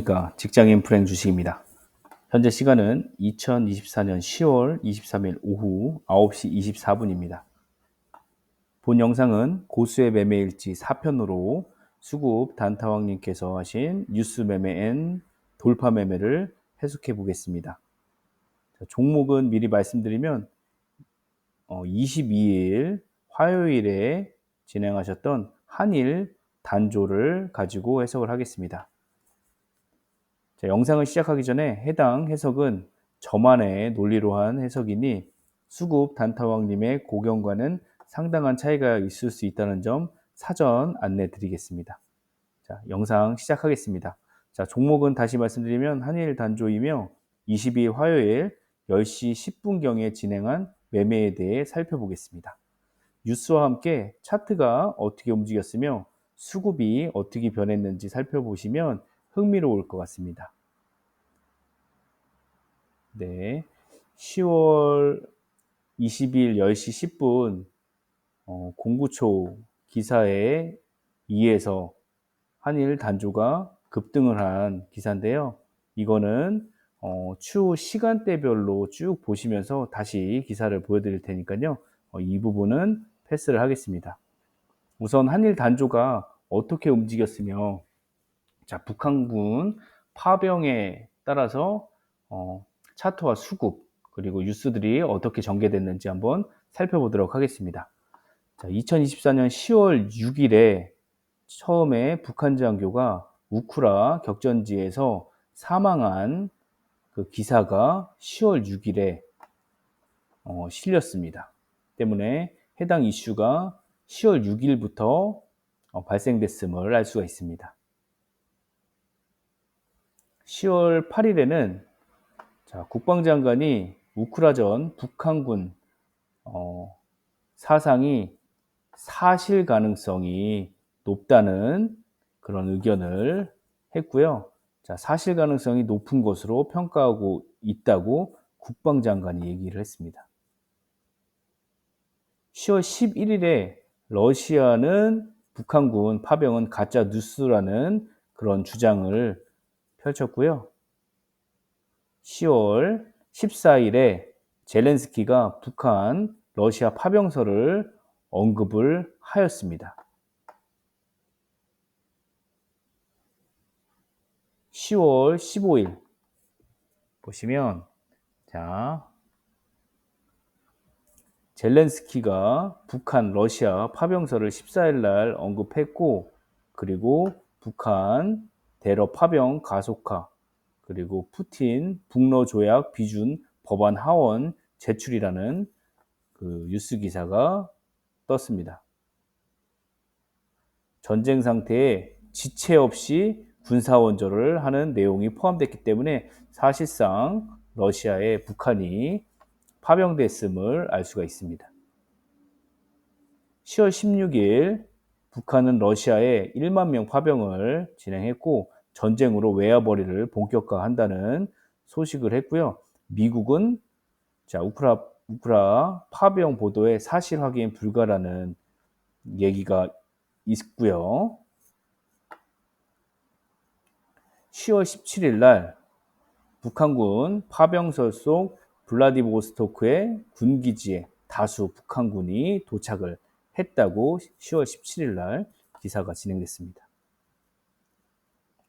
안녕하십니까. 직장인 불행 주식입니다. 현재 시간은 2024년 10월 23일 오후 9시 24분입니다. 본 영상은 고수의 매매일지 4편으로 수급 단타왕님께서 하신 뉴스 매매 앤 돌파 매매를 해석해 보겠습니다. 자, 종목은 미리 말씀드리면 어, 22일 화요일에 진행하셨던 한일 단조를 가지고 해석을 하겠습니다. 자, 영상을 시작하기 전에 해당 해석은 저만의 논리로 한 해석이니 수급 단타왕님의 고견과는 상당한 차이가 있을 수 있다는 점 사전 안내 드리겠습니다. 자, 영상 시작하겠습니다. 자, 종목은 다시 말씀드리면 한일 단조이며 22일 화요일 10시 10분경에 진행한 매매에 대해 살펴보겠습니다. 뉴스와 함께 차트가 어떻게 움직였으며 수급이 어떻게 변했는지 살펴보시면 흥미로울 것 같습니다. 네. 10월 20일 10시 10분 어, 공구초 기사에 의해서 한일 단조가 급등을 한 기사인데요. 이거는 어, 추후 시간대별로 쭉 보시면서 다시 기사를 보여드릴 테니까요. 어, 이 부분은 패스를 하겠습니다. 우선 한일 단조가 어떻게 움직였으며 자, 북한군 파병에 따라서 어, 차트와 수급 그리고 뉴스들이 어떻게 전개됐는지 한번 살펴보도록 하겠습니다. 자, 2024년 10월 6일에 처음에 북한 장교가 우크라 격전지에서 사망한 그 기사가 10월 6일에 어, 실렸습니다. 때문에 해당 이슈가 10월 6일부터 어, 발생됐음을 알 수가 있습니다. 10월 8일에는 자, 국방장관이 우크라전 북한군 어, 사상이 사실 가능성이 높다는 그런 의견을 했고요. 자, 사실 가능성이 높은 것으로 평가하고 있다고 국방장관이 얘기를 했습니다. 10월 11일에 러시아는 북한군 파병은 가짜 뉴스라는 그런 주장을 펼쳤고요. 10월 14일에 젤렌스키가 북한 러시아 파병설을 언급을 하였습니다. 10월 15일 보시면 자 젤렌스키가 북한 러시아 파병설을 14일 날 언급했고 그리고 북한 대러 파병 가속화 그리고 푸틴 북러 조약 비준 법안 하원 제출이라는 그 뉴스 기사가 떴습니다. 전쟁 상태에 지체 없이 군사 원조를 하는 내용이 포함됐기 때문에 사실상 러시아에 북한이 파병됐음을 알 수가 있습니다. 10월 16일 북한은 러시아에 1만 명 파병을 진행했고 전쟁으로 외화벌이를 본격화한다는 소식을 했고요. 미국은 자 우크라 우크라 파병 보도에 사실 확인 불가라는 얘기가 있고요. 10월 17일 날 북한군 파병설 속 블라디보스토크의 군기지에 다수 북한군이 도착을 했다고 10월 17일 날 기사가 진행됐습니다.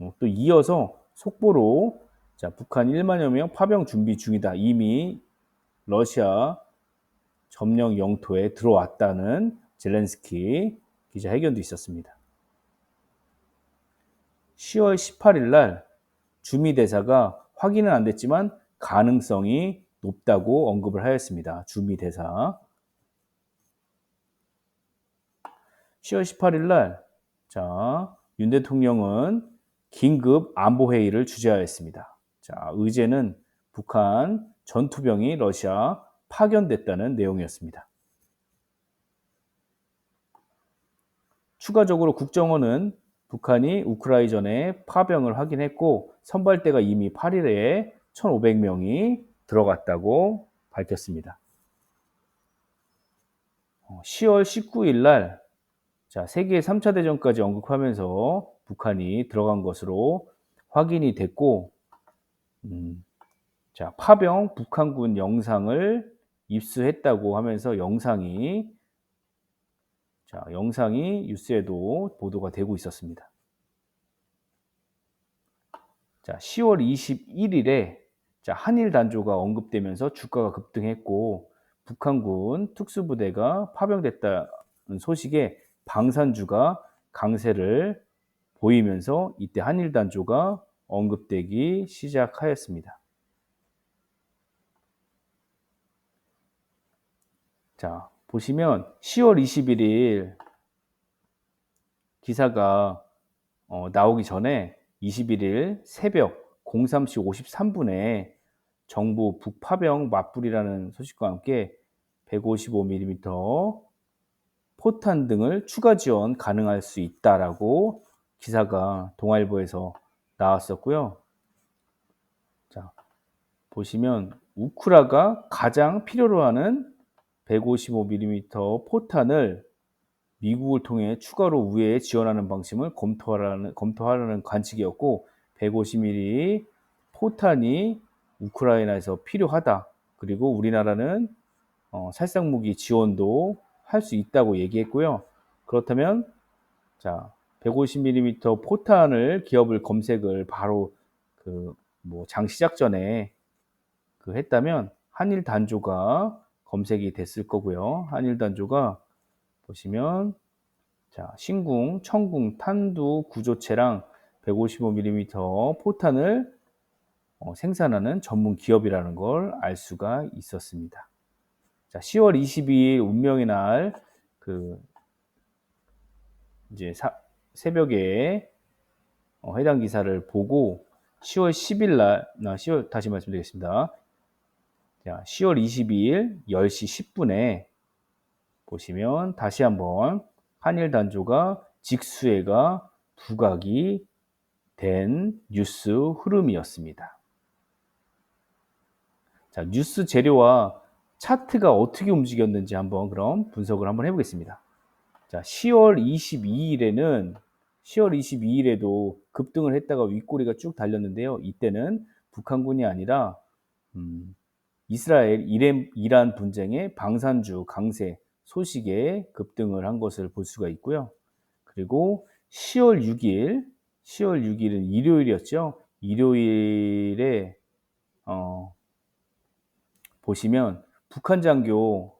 어, 또 이어서 속보로 자, 북한 1만여 명 파병 준비 중이다. 이미 러시아 점령 영토에 들어왔다는 젤렌스키 기자회견도 있었습니다. 10월 18일 날 주미 대사가 확인은 안 됐지만 가능성이 높다고 언급을 하였습니다. 주미 대사. 10월 18일 날, 자, 윤 대통령은 긴급 안보회의를 주재하였습니다. 자, 의제는 북한 전투병이 러시아 파견됐다는 내용이었습니다. 추가적으로 국정원은 북한이 우크라이전에 파병을 확인했고 선발대가 이미 8일에 1,500명이 들어갔다고 밝혔습니다. 10월 어, 19일 날 자, 세계 3차 대전까지 언급하면서 북한이 들어간 것으로 확인이 됐고, 음, 자, 파병 북한군 영상을 입수했다고 하면서 영상이 자, 영상이 뉴스에도 보도가 되고 있었습니다. 자, 10월 21일에 자, 한일 단조가 언급되면서 주가가 급등했고 북한군 특수부대가 파병됐다는 소식에 방산주가 강세를 보이면서 이때 한일 단조가 언급되기 시작하였습니다. 자, 보시면 10월 21일 기사가 어, 나오기 전에 21일 새벽 03시 53분에 정부 북파병 맞불이라는 소식과 함께 155mm 포탄 등을 추가 지원 가능할 수 있다라고 기사가 동아일보에서 나왔었고요. 자, 보시면 우크라가 가장 필요로 하는 155mm 포탄을 미국을 통해 추가로 우회에 지원하는 방식을 검토하라는, 검토하라는 관측이었고 150mm 포탄이 우크라이나에서 필요하다. 그리고 우리나라는 어, 살상무기 지원도 할 수 있다고 얘기했고요. 그렇다면 자 150mm 포탄을 기업을 검색을 바로 그 뭐 장 시작 전에 그 했다면 한일 단조가 검색이 됐을 거고요. 한일 단조가 보시면 자, 신궁, 청궁, 탄두 구조체랑 155mm 포탄을 어, 생산하는 전문 기업이라는 걸 알 수가 있었습니다. 자, 10월 22일 운명의 날, 그, 이제 사, 새벽에 어, 해당 기사를 보고 10월 10일 날, 나 10월, 다시 말씀드리겠습니다. 자, 10월 22일 10시 10분에 보시면 다시 한번 한일 단조가 직수해가 부각이 된 뉴스 흐름이었습니다. 자, 뉴스 재료와 차트가 어떻게 움직였는지 한번 그럼 분석을 한번 해보겠습니다. 자, 10월 22일에는 10월 22일에도 급등을 했다가 윗꼬리가 쭉 달렸는데요. 이때는 북한군이 아니라 음, 이스라엘 이란 분쟁의 방산주 강세 소식에 급등을 한 것을 볼 수가 있고요. 그리고 10월 6일, 10월 6일은 일요일이었죠. 일요일에 어, 보시면 북한 장교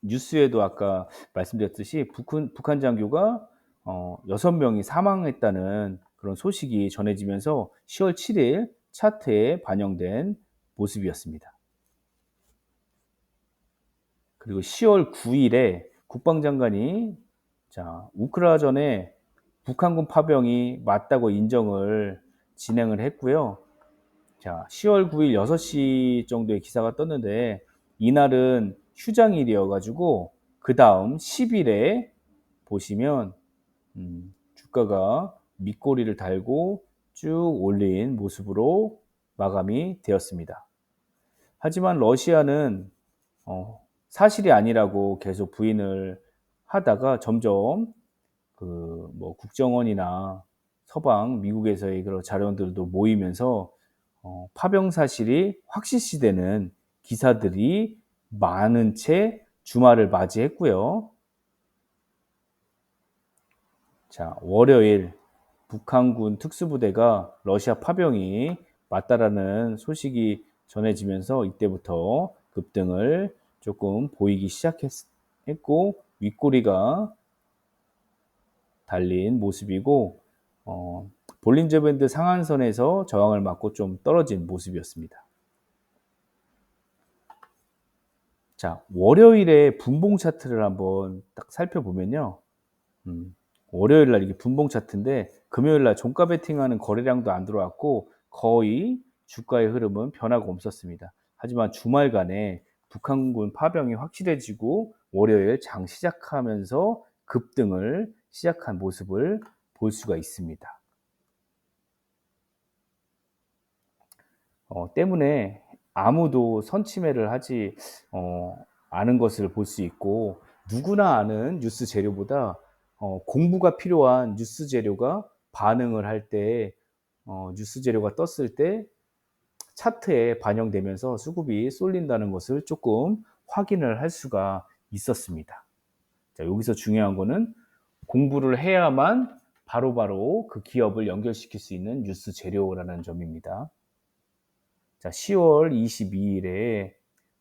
뉴스에도 아까 말씀드렸듯이 북한, 북한 장교가 어, 6명이 사망했다는 그런 소식이 전해지면서 10월 7일 차트에 반영된 모습이었습니다. 그리고 10월 9일에 국방장관이 자, 우크라전에 북한군 파병이 맞다고 인정을 진행을 했고요. 자, 10월 9일 6시 정도의 기사가 떴는데 이날은 휴장일이어가지고 그 다음 10일에 보시면 음, 주가가 밑꼬리를 달고 쭉 올린 모습으로 마감이 되었습니다. 하지만 러시아는 어, 사실이 아니라고 계속 부인을 하다가 점점 그 뭐 국정원이나 서방 미국에서의 그런 자료들도 모이면서 어, 파병 사실이 확실시되는 기사들이 많은 채 주말을 맞이했고요. 자, 월요일 북한군 특수부대가 러시아 파병이 맞다라는 소식이 전해지면서 이때부터 급등을 조금 보이기 시작했고 윗꼬리가 달린 모습이고 어, 볼린저 밴드 상한선에서 저항을 맞고 좀 떨어진 모습이었습니다. 자, 월요일에 분봉 차트를 한번 딱 살펴보면요. 음, 월요일 날 이게 분봉 차트인데 금요일 날 종가 베팅하는 거래량도 안 들어왔고 거의 주가의 흐름은 변화가 없었습니다. 하지만 주말간에 북한군 파병이 확실해지고 월요일 장 시작하면서 급등을 시작한 모습을 볼 수가 있습니다. 어, 때문에 아무도 선침해를 하지 어, 않은 것을 볼 수 있고 누구나 아는 뉴스 재료보다 어, 공부가 필요한 뉴스 재료가 반응을 할때 어, 뉴스 재료가 떴을 때 차트에 반영되면서 수급이 쏠린다는 것을 조금 확인을 할 수가 있었습니다. 자, 여기서 중요한 거는 공부를 해야만 바로바로 바로 그 기업을 연결시킬 수 있는 뉴스 재료라는 점입니다. 자, 10월 22일에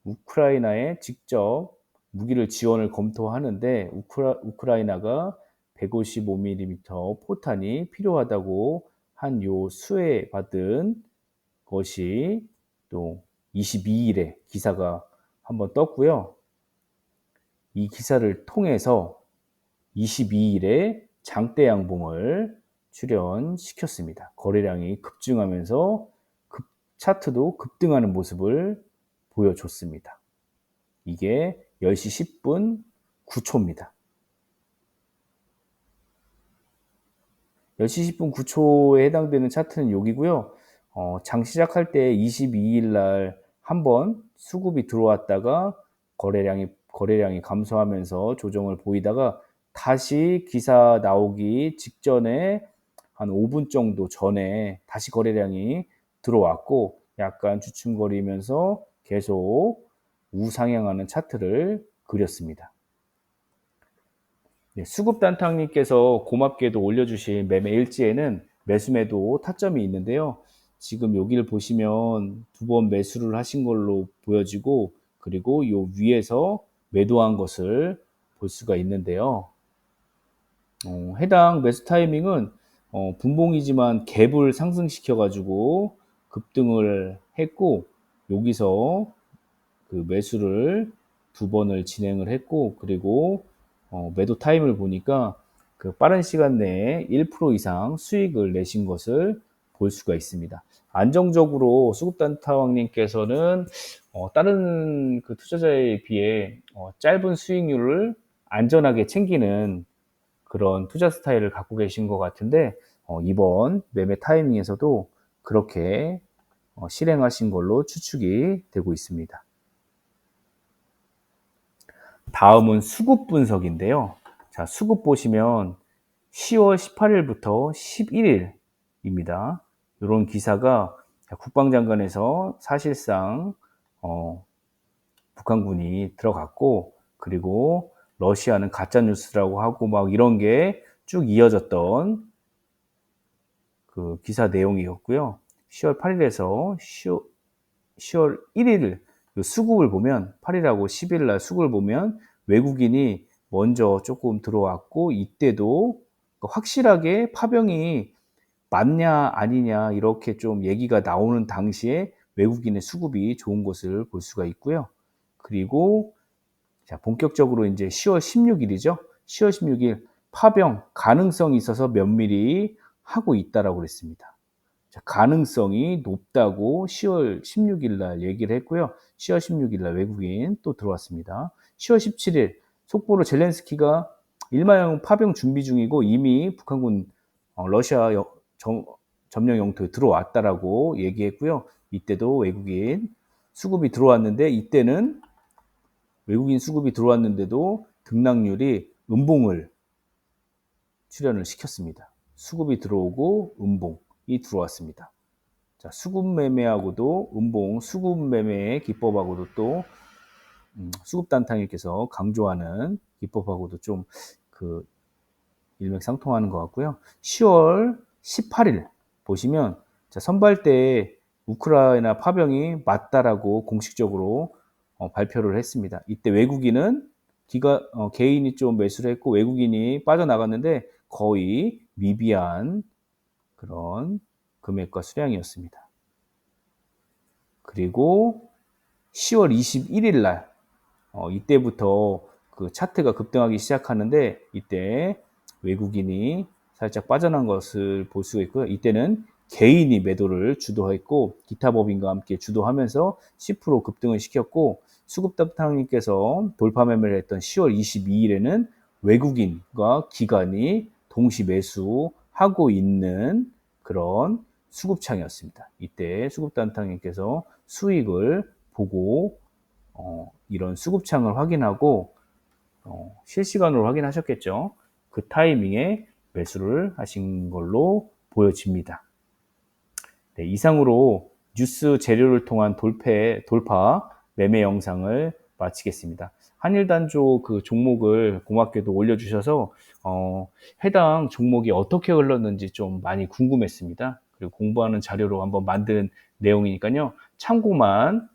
우크라이나에 직접 무기를 지원을 검토하는데 우크라, 우크라이나가 155mm 포탄이 필요하다고 한 요 수혜 받은 것이 또 22일에 기사가 한번 떴고요. 이 기사를 통해서 22일에 장대 양봉을 출현시켰습니다. 거래량이 급증하면서 급, 차트도 급등하는 모습을 보여줬습니다. 이게 10시 10분 9초입니다. 10시 10분 9초에 해당되는 차트는 여기고요. 어, 장 시작할 때 22일 날 한 번 수급이 들어왔다가 거래량이 거래량이 감소하면서 조정을 보이다가 다시 기사 나오기 직전에 한 5분 정도 전에 다시 거래량이 들어왔고 약간 주춤거리면서 계속 우상향하는 차트를 그렸습니다. 네, 수급단탕님께서 고맙게도 올려주신 매매 일지에는 매수매도 타점이 있는데요. 지금 여기를 보시면 두 번 매수를 하신 걸로 보여지고 그리고 요 위에서 매도한 것을 볼 수가 있는데요. 어, 해당 매수 타이밍은 어, 분봉이지만 갭을 상승시켜 가지고 급등을 했고 여기서 그 매수를 두 번을 진행을 했고 그리고 어, 매도 타임을 보니까 그 빠른 시간 내에 1% 이상 수익을 내신 것을 볼 수가 있습니다. 안정적으로 수급단타왕님께서는 어, 다른 그 투자자에 비해 어, 짧은 수익률을 안전하게 챙기는 그런 투자 스타일을 갖고 계신 것 같은데 어, 이번 매매 타이밍에서도 그렇게 어, 실행하신 걸로 추측이 되고 있습니다. 다음은 수급 분석인데요. 자, 수급 보시면 10월 18일부터 11일입니다. 이런 기사가 국방장관에서 사실상 어, 북한군이 들어갔고 그리고 러시아는 가짜 뉴스라고 하고 막 이런 게 쭉 이어졌던 그 기사 내용이었고요. 10월 8일에서 10월 1일 수급을 보면 8일하고 10일 날 수급을 보면 외국인이 먼저 조금 들어왔고 이때도 확실하게 파병이 맞냐 아니냐 이렇게 좀 얘기가 나오는 당시에 외국인의 수급이 좋은 것을 볼 수가 있고요. 그리고 자, 본격적으로 이제 10월 16일이죠. 10월 16일 파병 가능성이 있어서 면밀히 하고 있다라고 그랬습니다. 자, 가능성이 높다고 10월 16일 날 얘기를 했고요. 10월 16일 날 외국인 또 들어왔습니다. 10월 17일 속보로 젤렌스키가 일마형 파병 준비 중이고 이미 북한군 어, 러시아 점, 점령 영토에 들어왔다라고 얘기했고요. 이때도 외국인 수급이 들어왔는데 이때는 외국인 수급이 들어왔는데도 등락률이 음봉을 출현을 시켰습니다. 수급이 들어오고 음봉이 들어왔습니다. 자, 수급 매매하고도 음봉, 수급 매매의 기법하고도 또 음, 수급 단탕님께서 강조하는 기법하고도 좀 그 일맥상통하는 것 같고요. 10월 18일 보시면 자, 선발 때 우크라이나 파병이 맞다라고 공식적으로 어, 발표를 했습니다. 이때 외국인은 기가 어, 개인이 좀 매수를 했고 외국인이 빠져나갔는데 거의 미비한 그런 금액과 수량이었습니다. 그리고 10월 21일 날 어, 이때부터 그 차트가 급등하기 시작하는데 이때 외국인이 살짝 빠져난 것을 볼 수가 있고요. 이때는 개인이 매도를 주도했고 기타 법인과 함께 주도하면서 10% 급등을 시켰고 수급답탕님께서 돌파 매매를 했던 10월 22일에는 외국인과 기관이 동시 매수하고 있는 그런 수급창이었습니다. 이때 수급단탕님께서 수익을 보고 어, 이런 수급창을 확인하고 어, 실시간으로 확인하셨겠죠. 그 타이밍에 매수를 하신 걸로 보여집니다. 네, 이상으로 뉴스 재료를 통한 돌패, 돌파 매매 영상을 마치겠습니다. 한일단조 그 종목을 고맙게도 올려주셔서 어, 해당 종목이 어떻게 흘렀는지 좀 많이 궁금했습니다. 그리고 공부하는 자료로 한번 만든 내용이니까요. 참고만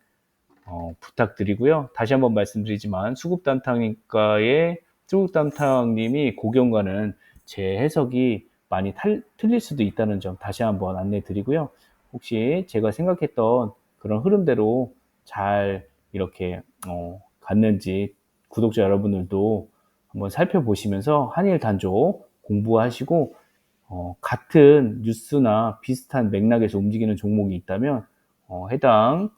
어, 부탁드리고요. 다시 한번 말씀드리지만 수급단탕님과의 수급단탕님이 고경과는 제 해석이 많이 탈, 틀릴 수도 있다는 점 다시 한번 안내 드리고요. 혹시 제가 생각했던 그런 흐름대로 잘 이렇게 어, 갔는지 구독자 여러분들도 한번 살펴보시면서 한일 단조 공부하시고 어, 같은 뉴스나 비슷한 맥락에서 움직이는 종목이 있다면 어, 해당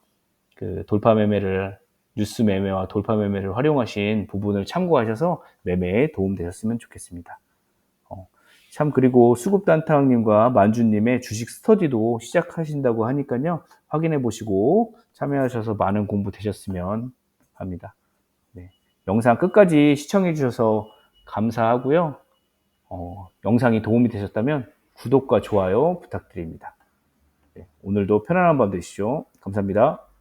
그 돌파 매매를 뉴스 매매와 돌파 매매를 활용하신 부분을 참고하셔서 매매에 도움되셨으면 좋겠습니다. 어, 참 그리고 수급단탕님과 만주님의 주식 스터디도 시작하신다고 하니까요 확인해 보시고 참여하셔서 많은 공부 되셨으면 합니다. 네, 영상 끝까지 시청해 주셔서 감사하고요. 어, 영상이 도움이 되셨다면 구독과 좋아요 부탁드립니다. 네, 오늘도 편안한 밤 되시죠. 감사합니다.